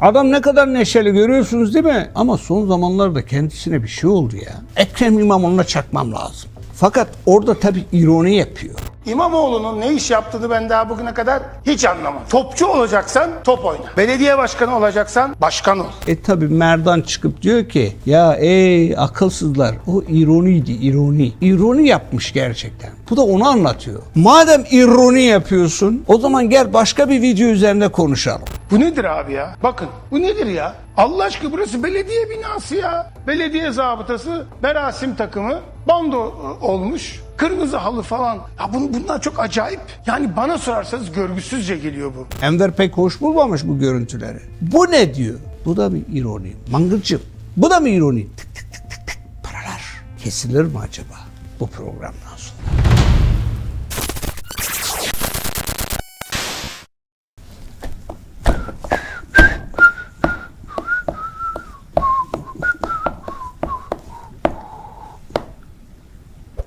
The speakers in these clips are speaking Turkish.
Adam ne kadar neşeli görüyorsunuz değil mi? Ama son zamanlarda kendisine bir şey oldu ya. Ekrem İmamoğlu'na çakmam lazım. Fakat orada tabii ironi yapıyor. İmamoğlu'nun ne iş yaptığını ben daha bugüne kadar hiç anlamadım. Topçu olacaksan top oyna. Belediye başkanı olacaksan başkan ol. E tabi Merdan çıkıp diyor ki ya ey akılsızlar o ironiydi ironi. İroni yapmış gerçekten. Bu da onu anlatıyor. Madem ironi yapıyorsun o zaman gel başka bir video üzerinde konuşalım. Bu nedir abi ya? Bakın bu nedir ya? Allah aşkına burası belediye binası ya. Belediye zabıtası, Berasim takımı, bando e, olmuş. Kırmızı halı falan. Ya bun, bunlar çok acayip. Yani bana sorarsanız görgüsüzce geliyor bu. Enver pek hoş bulmamış bu görüntüleri. Bu ne diyor? Bu da bir ironi. Mangırcığım bu da mı ironi? Tık tık tık tık tık paralar kesilir mi acaba bu programdan sonra?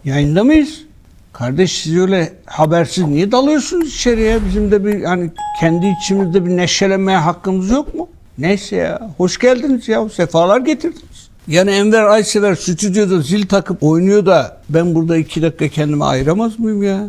Yayında mıyız? Kardeş siz öyle habersiz niye dalıyorsunuz içeriye? Bizim de bir hani kendi içimizde bir neşelenmeye hakkımız yok mu? Neyse ya. Hoş geldiniz ya. Sefalar getirdiniz. Yani Enver Aysever stüdyoda zil takıp oynuyor da ben burada iki dakika kendimi ayıramaz mıyım ya?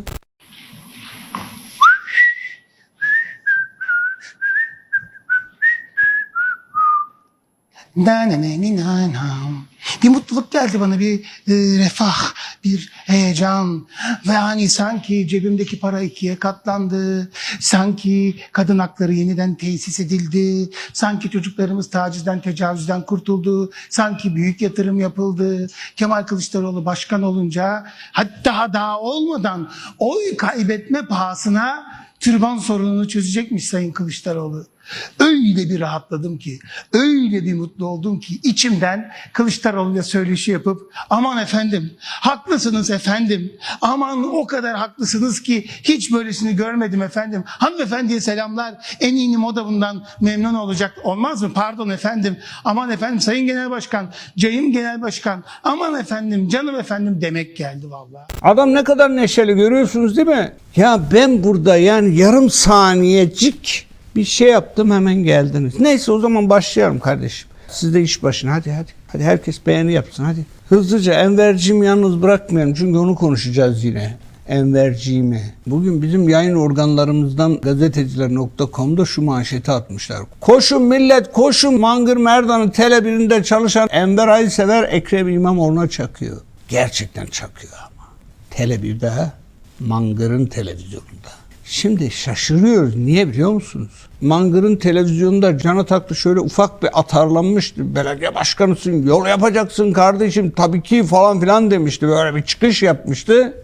Na na na na na. Bir mutluluk geldi bana, bir e, refah, bir heyecan. Ve hani sanki cebimdeki para ikiye katlandı. Sanki kadın hakları yeniden tesis edildi. Sanki çocuklarımız tacizden, tecavüzden kurtuldu. Sanki büyük yatırım yapıldı. Kemal Kılıçdaroğlu başkan olunca hatta daha olmadan oy kaybetme pahasına türban sorununu çözecekmiş Sayın Kılıçdaroğlu. Öyle bir rahatladım ki, öyle bir mutlu oldum ki içimden Kılıçdaroğlu'yla söyleşi yapıp aman efendim, haklısınız efendim, aman o kadar haklısınız ki hiç böylesini görmedim efendim. Hanımefendiye selamlar, eminim o da bundan memnun olacak. Olmaz mı? Pardon efendim, aman efendim Sayın Genel Başkan, Cayım Genel Başkan, aman efendim, canım efendim demek geldi vallahi. Adam ne kadar neşeli görüyorsunuz değil mi? Ya ben burada yani yarım saniyecik bir şey yaptım hemen geldiniz. Neyse o zaman başlayalım kardeşim. Siz de iş başına hadi hadi. Hadi herkes beğeni yapsın hadi. Hızlıca Enverciğimi yalnız bırakmayalım çünkü onu konuşacağız yine. Enverciğimi. Bugün bizim yayın organlarımızdan gazeteciler.com'da şu manşeti atmışlar. Koşun millet koşun Mangır Merdan'ın Tele birinde çalışan Enver Aysever Ekrem İmamoğlu'na çakıyor. Gerçekten çakıyor ama. Tele 1'de ha? Mangır'ın televizyonunda. Şimdi şaşırıyoruz. Niye biliyor musunuz? Mangır'ın televizyonunda Can Ataklı şöyle ufak bir atarlanmıştı. Belediye başkanısın, yol yapacaksın kardeşim tabii ki falan filan demişti. Böyle bir çıkış yapmıştı.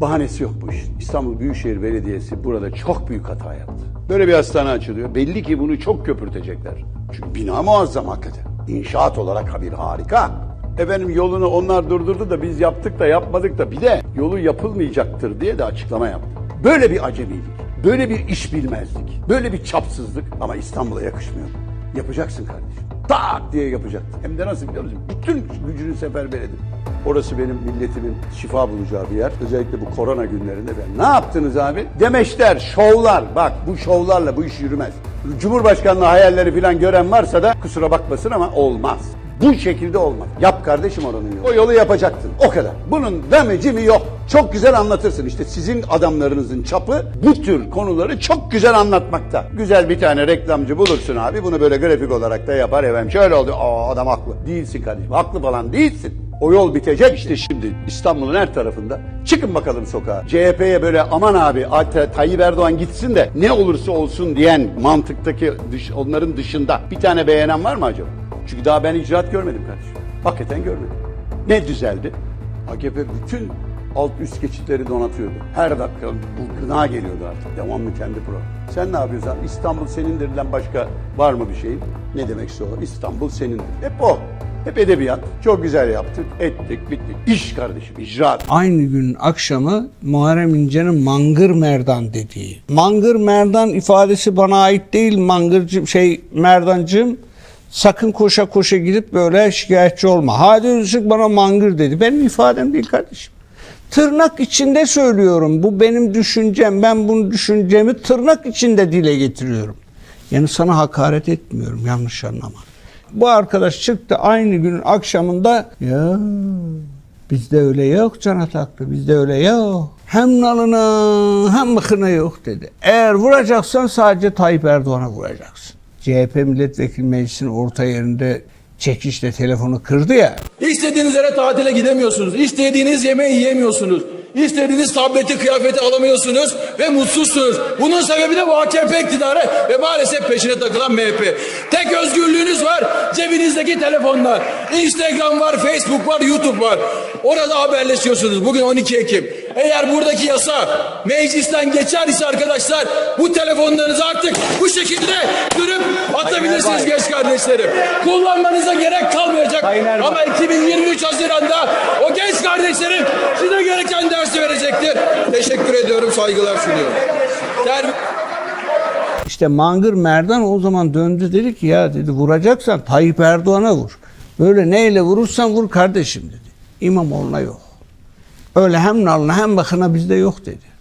Bahanesi yok bu işin. İstanbul Büyükşehir Belediyesi burada çok büyük hata yaptı. Böyle bir hastane açılıyor. Belli ki bunu çok köpürtecekler. Çünkü bina muazzam hakikaten. İnşaat olarak bir harika. Efendim yolunu onlar durdurdu da biz yaptık da yapmadık da bir de yolu yapılmayacaktır diye de açıklama yaptı. Böyle bir acemilik, böyle bir iş bilmezlik, böyle bir çapsızlık ama İstanbul'a yakışmıyor. Yapacaksın kardeşim. Tak diye yapacaksın. Hem de nasıl biliyor musun? Bütün gücünü seferber edip. Orası benim milletimin şifa bulacağı bir yer. Özellikle bu korona günlerinde de. Ne yaptınız abi? Demeçler, şovlar. Bak bu şovlarla bu iş yürümez. Cumhurbaşkanlığı hayalleri falan gören varsa da kusura bakmasın ama olmaz. Bu şekilde olmaz. Yap kardeşim oranın yolu. O yolu yapacaktın. O kadar. Bunun demeci mi yok. Çok güzel anlatırsın. İşte sizin adamlarınızın çapı bu tür konuları çok güzel anlatmakta. Güzel bir tane reklamcı bulursun abi. Bunu böyle grafik olarak da yapar. Efendim şöyle oldu. Aa adam haklı. Değilsin kardeşim. Haklı falan değilsin. O yol bitecek işte şimdi İstanbul'un her tarafında. Çıkın bakalım sokağa. CHP'ye böyle aman abi Tay- Tayyip Erdoğan gitsin de ne olursa olsun diyen mantıktaki dış, onların dışında bir tane beğenen var mı acaba? Çünkü daha ben icraat görmedim kardeşim. Hakikaten görmedim. Ne düzeldi? AKP bütün alt üst geçitleri donatıyordu. Her dakika bu gına geliyordu artık. Devamlı kendi program. Sen ne yapıyorsun? abi? İstanbul senindirden başka var mı bir şeyin? Ne demekse o. İstanbul senindir. Hep o. Hep edebiyat. Çok güzel yaptık. Ettik, bittik. İş kardeşim, icraat. Aynı gün akşamı Muharrem İnce'nin Mangır Merdan dediği. Mangır Merdan ifadesi bana ait değil Mangırcı şey Merdancığım. Sakın koşa koşa gidip böyle şikayetçi olma. Hadi Işık bana mangır dedi. Benim ifadem değil kardeşim. Tırnak içinde söylüyorum. Bu benim düşüncem. Ben bunu düşüncemi tırnak içinde dile getiriyorum. Yani sana hakaret etmiyorum yanlış anlama. Bu arkadaş çıktı aynı günün akşamında ya bizde öyle yok Can Ataklı bizde öyle yok. Hem nalına hem mıkına yok dedi. Eğer vuracaksan sadece Tayyip Erdoğan'a vuracaksın. CHP milletvekili meclisinin orta yerinde çekişle telefonu kırdı ya. İstediğiniz yere tatile gidemiyorsunuz. İstediğiniz yemeği yiyemiyorsunuz. İstediğiniz tableti, kıyafeti alamıyorsunuz ve mutsuzsunuz. Bunun sebebi de bu AKP iktidarı ve maalesef peşine takılan MHP. Tek özgürlüğünüz var cebinizdeki telefonlar. Instagram var, Facebook var, YouTube var. Orada haberleşiyorsunuz. Bugün 12 Ekim. Eğer buradaki yasa meclisten geçer ise arkadaşlar bu telefonlarınızı artık bu şekilde kırıp atabilirsiniz genç kardeşlerim. Kullanmanıza gerek kalmayacak. Ama 2023 Haziran'da o genç kardeşlerim size gereken dersi verecektir. Teşekkür ediyorum, saygılar sunuyorum. Ter- İşte Mangır Merdan o zaman döndü dedi ki ya dedi vuracaksan Tayyip Erdoğan'a vur. Böyle neyle vurursan vur kardeşim dedi. İmamoğlu'na yok. Öyle hem nalına hem bakına bizde yok dedi.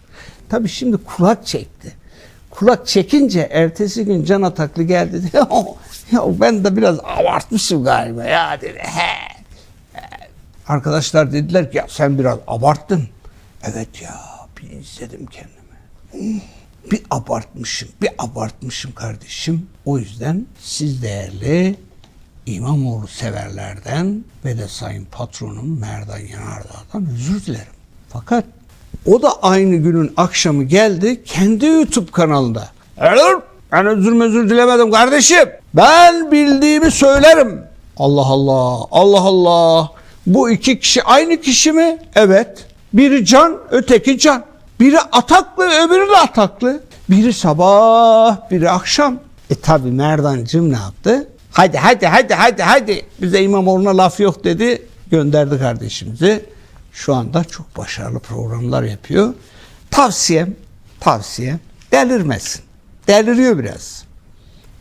Tabii şimdi kulak çekti. Kulak çekince ertesi gün Can Ataklı geldi dedi. ya ben de biraz abartmışım galiba ya dedi. He. Arkadaşlar dediler ki ya sen biraz abarttın. Evet ya bir izledim kendimi. Bir abartmışım, bir abartmışım kardeşim. O yüzden siz değerli İmamoğlu severlerden ve de sayın patronum Merdan Yanardağ'dan özür dilerim. Fakat o da aynı günün akşamı geldi kendi YouTube kanalında. Erdoğan ben özür özür dilemedim kardeşim. Ben bildiğimi söylerim. Allah Allah, Allah Allah. Bu iki kişi aynı kişi mi? Evet. Biri can, öteki can. Biri ataklı, öbürü de ataklı. Biri sabah, biri akşam. E tabi Merdancığım ne yaptı? Hadi hadi hadi hadi hadi. Bize İmamoğlu'na laf yok dedi. Gönderdi kardeşimizi. Şu anda çok başarılı programlar yapıyor. Tavsiyem, tavsiyem delirmesin. Deliriyor biraz.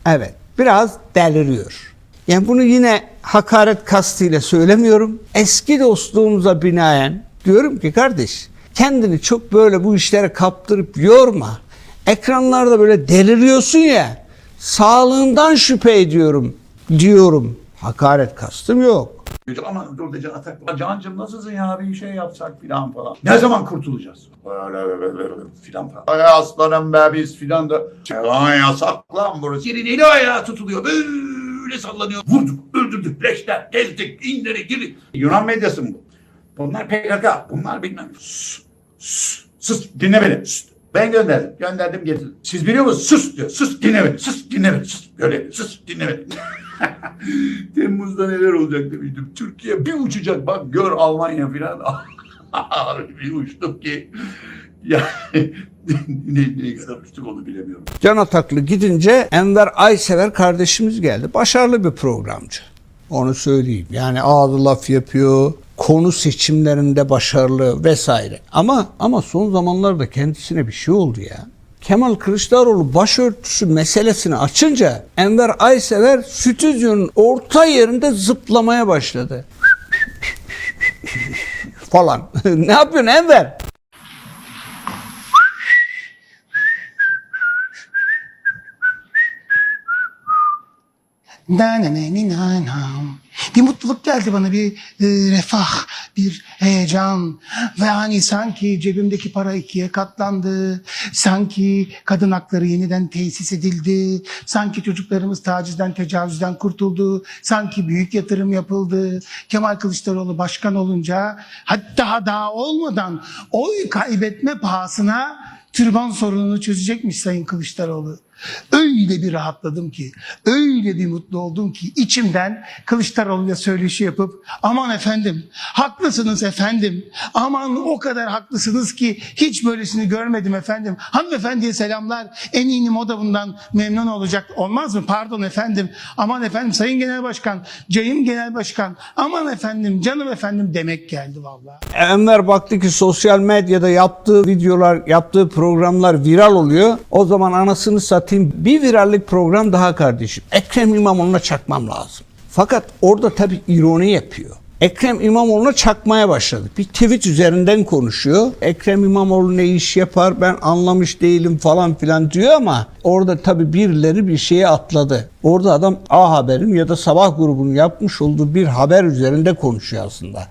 Evet, biraz deliriyor. Yani bunu yine hakaret kastıyla söylemiyorum. Eski dostluğumuza binaen diyorum ki kardeş kendini çok böyle bu işlere kaptırıp yorma. Ekranlarda böyle deliriyorsun ya. Sağlığından şüphe ediyorum diyorum. Hakaret kastım yok. Ama dur Can Atak. Cancım nasılsın ya bir şey yapsak filan falan. Ne zaman kurtulacağız? Filan falan. Ay aslanım be biz filan da. Ay yasak lan burası. Yerin eli ayağı tutuluyor. Böyle sallanıyor. Vurduk, öldürdük, leşler, gezdik, inleri, girdik. Yunan medyası mı bu? Bunlar PKK. Bunlar bilmem. Sus, sus dinle beni. Sus. Ben gönderdim. Gönderdim getirdim. Siz biliyor musunuz? Sus diyor. Sus dinle beni. Sus dinle beni. Sus. Böyle sus dinle beni. Temmuz'da neler olacak demiştim. Türkiye bir uçacak bak gör Almanya filan. bir uçtuk ki yani ne, ne kadar uçtuk onu bilemiyorum. Can Ataklı gidince Enver Aysever kardeşimiz geldi. Başarılı bir programcı. Onu söyleyeyim. Yani ağzı laf yapıyor. Konu seçimlerinde başarılı vesaire. Ama ama son zamanlarda kendisine bir şey oldu ya. Kemal Kılıçdaroğlu başörtüsü meselesini açınca Enver Aysever stüdyonun orta yerinde zıplamaya başladı. falan. ne yapıyorsun Enver? Na na na na na. Bir mutluluk geldi bana, bir e, refah, bir heyecan ve hani sanki cebimdeki para ikiye katlandı. Sanki kadın hakları yeniden tesis edildi. Sanki çocuklarımız tacizden, tecavüzden kurtuldu. Sanki büyük yatırım yapıldı. Kemal Kılıçdaroğlu başkan olunca hatta daha olmadan oy kaybetme pahasına türban sorununu çözecekmiş Sayın Kılıçdaroğlu. Öyle bir rahatladım ki, öyle bir mutlu oldum ki içimden Kılıçdaroğlu'yla söyleşi yapıp aman efendim, haklısınız efendim, aman o kadar haklısınız ki hiç böylesini görmedim efendim. Hanımefendiye selamlar, eminim o da bundan memnun olacak. Olmaz mı? Pardon efendim, aman efendim Sayın Genel Başkan, Cayım Genel Başkan, aman efendim, canım efendim demek geldi vallahi. Enver baktı ki sosyal medyada yaptığı videolar, yaptığı programlar viral oluyor. O zaman anasını satayım bir virallik program daha kardeşim. Ekrem İmamoğlu'na çakmam lazım. Fakat orada tabii ironi yapıyor. Ekrem İmamoğlu'na çakmaya başladı. Bir tweet üzerinden konuşuyor. Ekrem İmamoğlu ne iş yapar ben anlamış değilim falan filan diyor ama orada tabii birileri bir şeye atladı. Orada adam A Haber'in ya da Sabah grubunun yapmış olduğu bir haber üzerinde konuşuyor aslında.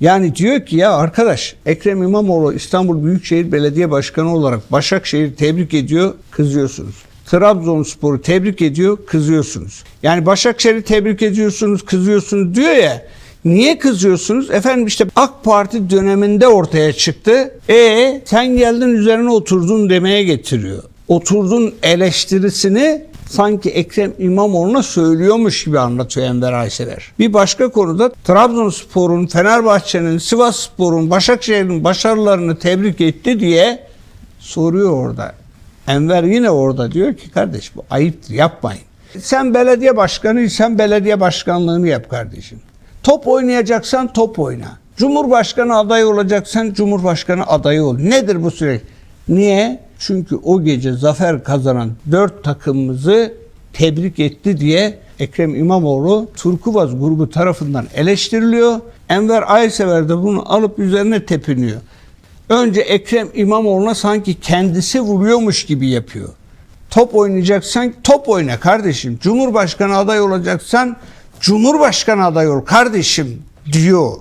Yani diyor ki ya arkadaş Ekrem İmamoğlu İstanbul Büyükşehir Belediye Başkanı olarak Başakşehir'i tebrik ediyor, kızıyorsunuz. Trabzonspor'u tebrik ediyor, kızıyorsunuz. Yani Başakşehir'i tebrik ediyorsunuz, kızıyorsunuz diyor ya. Niye kızıyorsunuz? Efendim işte AK Parti döneminde ortaya çıktı. E sen geldin üzerine oturdun demeye getiriyor. Oturdun eleştirisini sanki Ekrem İmamoğlu'na söylüyormuş gibi anlatıyor Enver Aysever. Bir başka konuda Trabzonspor'un, Fenerbahçe'nin, Sivasspor'un, Başakşehir'in başarılarını tebrik etti diye soruyor orada. Enver yine orada diyor ki kardeş bu ayıptır yapmayın. Sen belediye başkanıysan belediye başkanlığını yap kardeşim. Top oynayacaksan top oyna. Cumhurbaşkanı adayı olacaksan Cumhurbaşkanı adayı ol. Nedir bu süreç? Niye? Çünkü o gece zafer kazanan dört takımımızı tebrik etti diye Ekrem İmamoğlu Turkuvaz grubu tarafından eleştiriliyor. Enver Aysever de bunu alıp üzerine tepiniyor. Önce Ekrem İmamoğlu'na sanki kendisi vuruyormuş gibi yapıyor. Top oynayacaksan top oyna kardeşim. Cumhurbaşkanı aday olacaksan Cumhurbaşkanı aday ol kardeşim diyor.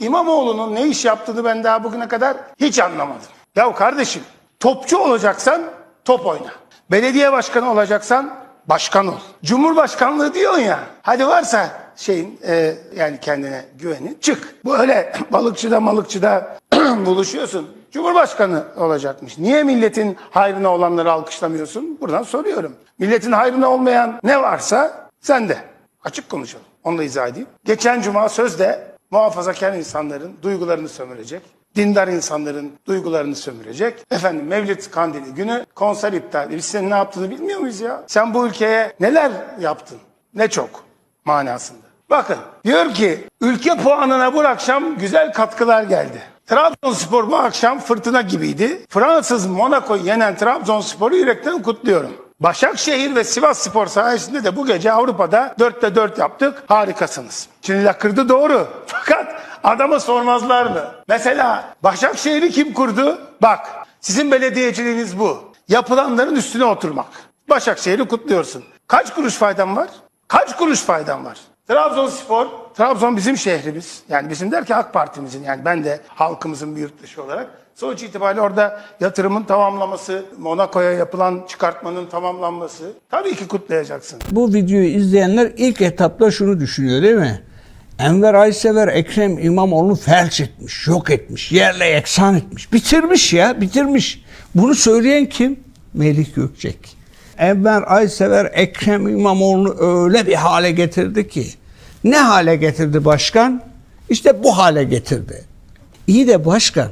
İmamoğlu'nun ne iş yaptığını ben daha bugüne kadar hiç anlamadım. Ya kardeşim topçu olacaksan top oyna. Belediye başkanı olacaksan başkan ol. Cumhurbaşkanlığı diyorsun ya. Hadi varsa şeyin e, yani kendine güveni çık. Bu öyle balıkçıda malıkçıda buluşuyorsun. Cumhurbaşkanı olacakmış. Niye milletin hayrına olanları alkışlamıyorsun? Buradan soruyorum. Milletin hayrına olmayan ne varsa sende. Açık konuşalım. Onu da izah edeyim. Geçen cuma sözde muhafazakar insanların duygularını sömürecek. Dindar insanların duygularını sömürecek. Efendim Mevlid Kandili günü konser iptal. Biz senin ne yaptığını bilmiyor muyuz ya? Sen bu ülkeye neler yaptın? Ne çok manasında. Bakın diyor ki ülke puanına bu akşam güzel katkılar geldi. Trabzonspor bu akşam fırtına gibiydi. Fransız Monaco'yu yenen Trabzonspor'u yürekten kutluyorum. Başakşehir ve Sivas Spor sayesinde de bu gece Avrupa'da 4'te 4 yaptık. Harikasınız. Şimdi lakırdı doğru. Fakat adama sormazlar mı? Mesela Başakşehir'i kim kurdu? Bak sizin belediyeciliğiniz bu. Yapılanların üstüne oturmak. Başakşehir'i kutluyorsun. Kaç kuruş faydan var? Kaç kuruş faydan var? Trabzonspor, Trabzon bizim şehrimiz. Yani bizim derken AK Parti'mizin yani ben de halkımızın bir yurttaşı olarak. Sonuç itibariyle orada yatırımın tamamlaması, Monaco'ya yapılan çıkartmanın tamamlanması. Tabii ki kutlayacaksın. Bu videoyu izleyenler ilk etapta şunu düşünüyor değil mi? Enver Aysever Ekrem İmamoğlu'nu felç etmiş, yok etmiş, yerle eksan etmiş. Bitirmiş ya, bitirmiş. Bunu söyleyen kim? Melih Gökçek. Enver Aysever Ekrem İmamoğlu'nu öyle bir hale getirdi ki. Ne hale getirdi başkan? İşte bu hale getirdi. İyi de başkan.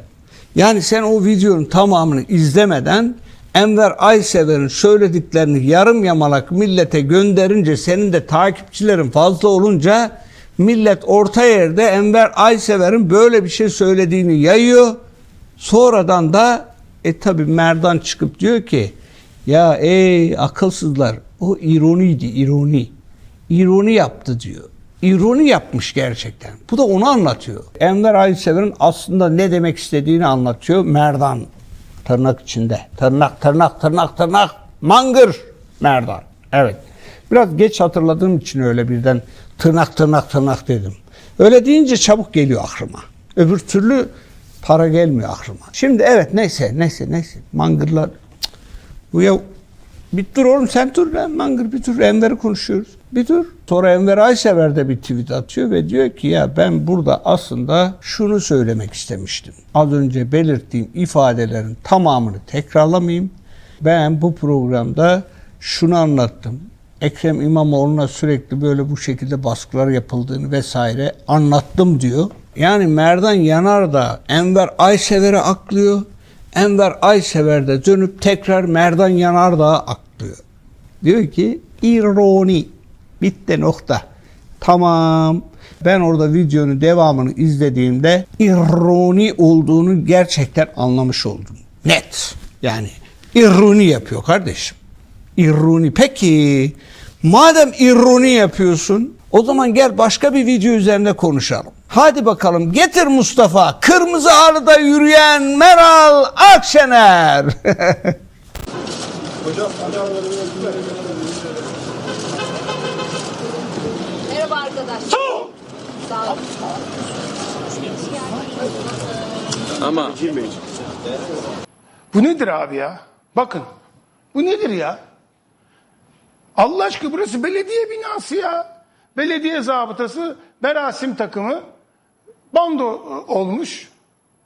Yani sen o videonun tamamını izlemeden Enver Aysever'in söylediklerini yarım yamalak millete gönderince senin de takipçilerin fazla olunca millet orta yerde Enver Aysever'in böyle bir şey söylediğini yayıyor. Sonradan da e tabi Merdan çıkıp diyor ki ya ey akılsızlar o ironiydi ironi. İroni yaptı diyor. İroni yapmış gerçekten. Bu da onu anlatıyor. Enver Aysever'in aslında ne demek istediğini anlatıyor Merdan. Tırnak içinde. Tırnak, tırnak, tırnak, tırnak. Mangır Merdan. Evet. Biraz geç hatırladığım için öyle birden tırnak, tırnak, tırnak dedim. Öyle deyince çabuk geliyor aklıma. Öbür türlü para gelmiyor aklıma. Şimdi evet neyse, neyse, neyse. Mangırlar bu ya bir dur oğlum sen dur lan Mangır bir dur Enver'i konuşuyoruz. Bir dur. Sonra Enver Aysever de bir tweet atıyor ve diyor ki ya ben burada aslında şunu söylemek istemiştim. Az önce belirttiğim ifadelerin tamamını tekrarlamayayım. Ben bu programda şunu anlattım. Ekrem İmamoğlu'na sürekli böyle bu şekilde baskılar yapıldığını vesaire anlattım diyor. Yani Merdan Yanar da Enver Aysever'e aklıyor. Enver Aysever de dönüp tekrar Merdan Yanardağ'a aklıyor. Diyor ki ironi bitti nokta. Tamam. Ben orada videonun devamını izlediğimde ironi olduğunu gerçekten anlamış oldum. Net. Yani ironi yapıyor kardeşim. İroni. Peki madem ironi yapıyorsun o zaman gel başka bir video üzerinde konuşalım. Hadi bakalım getir Mustafa. Kırmızı halıda yürüyen Meral Akşener. Merhaba arkadaşlar. Sağ olun. Bu nedir abi ya? Bakın. Bu nedir ya? Allah aşkına burası belediye binası ya. Belediye zabıtası Berasim takımı bando e, olmuş.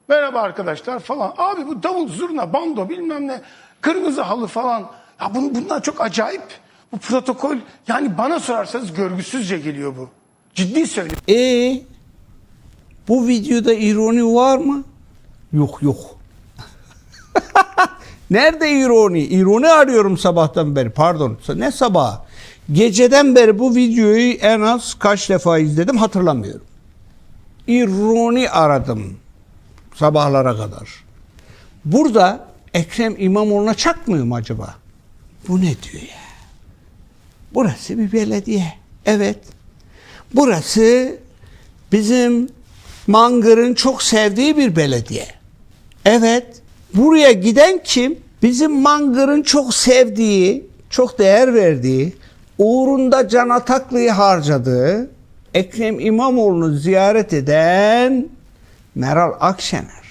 Merhaba arkadaşlar falan. Abi bu davul zurna bando bilmem ne kırmızı halı falan. Ya bun, bunlar çok acayip. Bu protokol yani bana sorarsanız görgüsüzce geliyor bu. Ciddi söylüyorum. E bu videoda ironi var mı? Yok yok. Nerede ironi? İroni arıyorum sabahtan beri. Pardon. Ne sabah? Geceden beri bu videoyu en az kaç defa izledim hatırlamıyorum. İroni aradım sabahlara kadar. Burada Ekrem İmamoğlu'na çakmıyor mu acaba? Bu ne diyor ya? Burası bir belediye. Evet. Burası bizim Mangır'ın çok sevdiği bir belediye. Evet. Buraya giden kim? Bizim Mangır'ın çok sevdiği, çok değer verdiği, uğrunda Can Ataklı'yı harcadığı, Ekrem İmamoğlu'nu ziyaret eden Meral Akşener.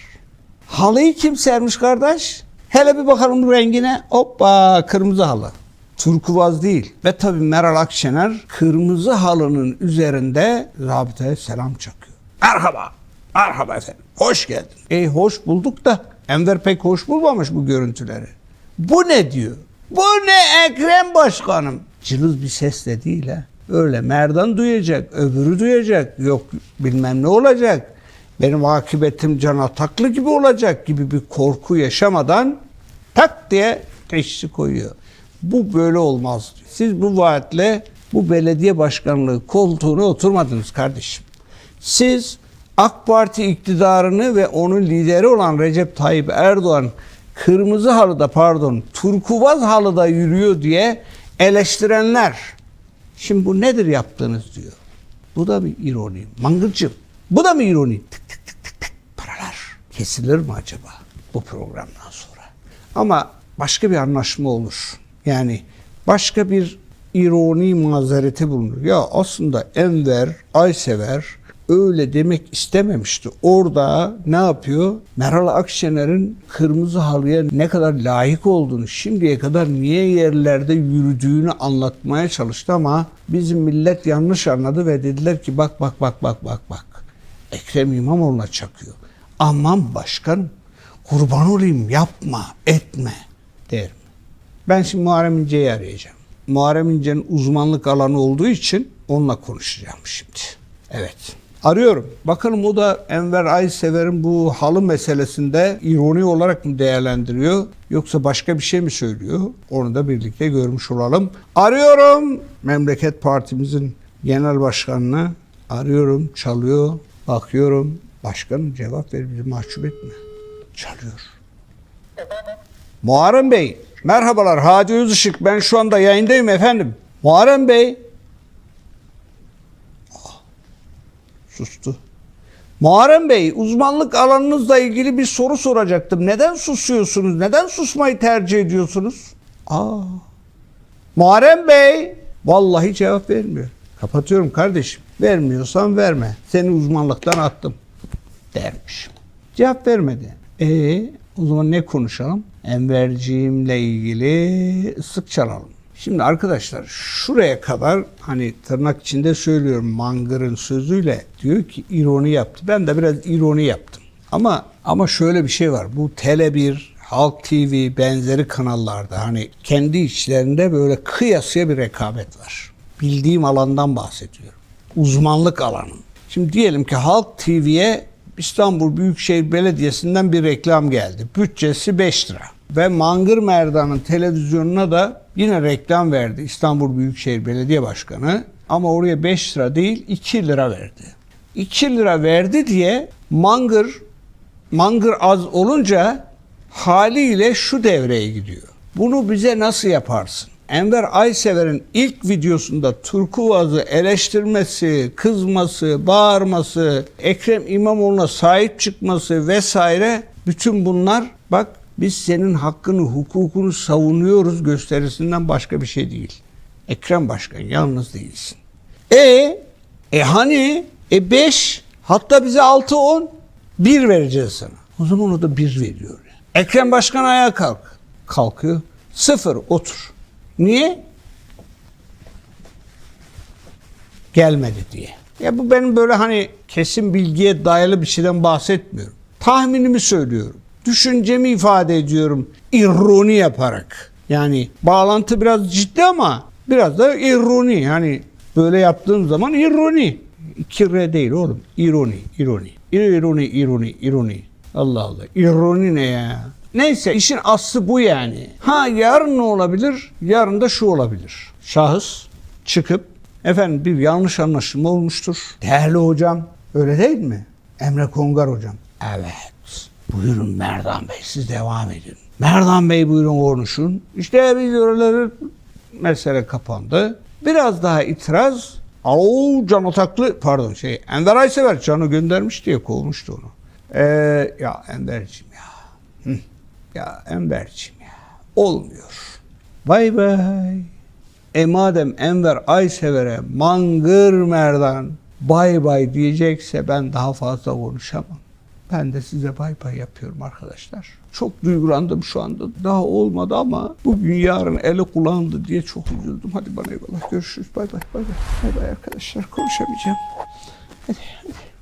Halıyı kim sermiş kardeş? Hele bir bakalım rengine. Hoppa kırmızı halı. Turkuaz değil. Ve tabii Meral Akşener kırmızı halının üzerinde zabıtaya selam çakıyor. Merhaba. Merhaba efendim. Hoş geldin. E hoş bulduk da Enver pek hoş bulmamış bu görüntüleri. Bu ne diyor? Bu ne Ekrem Başkanım? Cılız bir sesle değil ha. Öyle Merdan duyacak, öbürü duyacak. Yok bilmem ne olacak. Benim akıbetim can ataklı gibi olacak gibi bir korku yaşamadan tak diye teşhisi koyuyor. Bu böyle olmaz diyor. Siz bu vaatle bu belediye başkanlığı koltuğuna oturmadınız kardeşim. Siz AK Parti iktidarını ve onun lideri olan Recep Tayyip Erdoğan kırmızı halıda pardon turkuvaz halıda yürüyor diye eleştirenler. Şimdi bu nedir yaptığınız diyor. Bu da bir ironi. Mangırcığım bu da mı ironi? Tık tık tık tık tık paralar kesilir mi acaba bu programdan sonra? Ama başka bir anlaşma olur. Yani başka bir ironi mazereti bulunur. Ya aslında Enver Aysever öyle demek istememişti. Orada ne yapıyor? Meral Akşener'in kırmızı halıya ne kadar layık olduğunu, şimdiye kadar niye yerlerde yürüdüğünü anlatmaya çalıştı ama bizim millet yanlış anladı ve dediler ki bak bak bak bak bak bak. Ekrem İmamoğlu'na çakıyor. Aman başkanım kurban olayım yapma etme derim. Ben şimdi Muharrem İnce'yi arayacağım. Muharrem İnce'nin uzmanlık alanı olduğu için onunla konuşacağım şimdi. Evet. Arıyorum. Bakalım o da Enver Aysever'in bu halı meselesinde ironi olarak mı değerlendiriyor yoksa başka bir şey mi söylüyor? Onu da birlikte görmüş olalım. Arıyorum. Memleket Partimizin genel başkanını arıyorum, çalıyor, bakıyorum. Başkanım cevap ver bizi mahcup etme. Çalıyor. Muharrem Bey, merhabalar. Hadi Özışık. Ben şu anda yayındayım efendim. Muharrem Bey. Ah, Sustu. Muharrem Bey, uzmanlık alanınızla ilgili bir soru soracaktım. Neden susuyorsunuz? Neden susmayı tercih ediyorsunuz? Aa. Muharrem Bey, vallahi cevap vermiyor. Kapatıyorum kardeşim. Vermiyorsan verme. Seni uzmanlıktan attım dermiş. Cevap vermedi. E o zaman ne konuşalım? Enverciğimle ilgili sık çalalım. Şimdi arkadaşlar şuraya kadar hani tırnak içinde söylüyorum Mangır'ın sözüyle diyor ki ironi yaptı. Ben de biraz ironi yaptım. Ama ama şöyle bir şey var. Bu Tele1, Halk TV benzeri kanallarda hani kendi içlerinde böyle kıyasıya bir rekabet var. Bildiğim alandan bahsediyorum. Uzmanlık alanım. Şimdi diyelim ki Halk TV'ye İstanbul Büyükşehir Belediyesi'nden bir reklam geldi. Bütçesi 5 lira. Ve Mangır Merdan'ın televizyonuna da yine reklam verdi İstanbul Büyükşehir Belediye Başkanı. Ama oraya 5 lira değil 2 lira verdi. 2 lira verdi diye Mangır Mangır az olunca haliyle şu devreye gidiyor. Bunu bize nasıl yaparsın? Enver Aysever'in ilk videosunda Turkuvaz'ı eleştirmesi, kızması, bağırması, Ekrem İmamoğlu'na sahip çıkması vesaire bütün bunlar bak biz senin hakkını, hukukunu savunuyoruz gösterisinden başka bir şey değil. Ekrem Başkan yalnız değilsin. E e hani e 5 hatta bize 6 10 1 vereceğiz sana. O zaman o da 1 veriyor. Ekrem Başkan ayağa kalk. Kalkıyor. Sıfır otur. Niye? Gelmedi diye. Ya bu benim böyle hani kesin bilgiye dayalı bir şeyden bahsetmiyorum. Tahminimi söylüyorum. Düşüncemi ifade ediyorum. ironi yaparak. Yani bağlantı biraz ciddi ama biraz da ironi. Yani böyle yaptığım zaman ironi. İki R değil oğlum. İroni, ironi. İroni, ironi, ironi. Allah Allah. İroni ne ya? Neyse işin aslı bu yani. Ha yarın ne olabilir? Yarın da şu olabilir. Şahıs çıkıp efendim bir yanlış anlaşılma olmuştur. Değerli hocam öyle değil mi? Emre Kongar hocam. Evet. Buyurun Merdan Bey siz devam edin. Merdan Bey buyurun konuşun. İşte biz oraları mesele kapandı. Biraz daha itiraz. Alo Can Ataklı pardon şey Enver Aysever Can'ı göndermiş diye kovmuştu onu. Ee, ya Enver'cim ya. Hı. Ya Enver'cim ya. Olmuyor. Bay bay. E madem Enver Aysever'e mangır merdan bay bay diyecekse ben daha fazla konuşamam. Ben de size bay bay yapıyorum arkadaşlar. Çok duygulandım şu anda. Daha olmadı ama bugün yarın eli kulağımdı diye çok üzüldüm. Hadi bana eyvallah. Görüşürüz. Bay bay. Bay bay. Bay bay arkadaşlar. Konuşamayacağım. Hadi. hadi.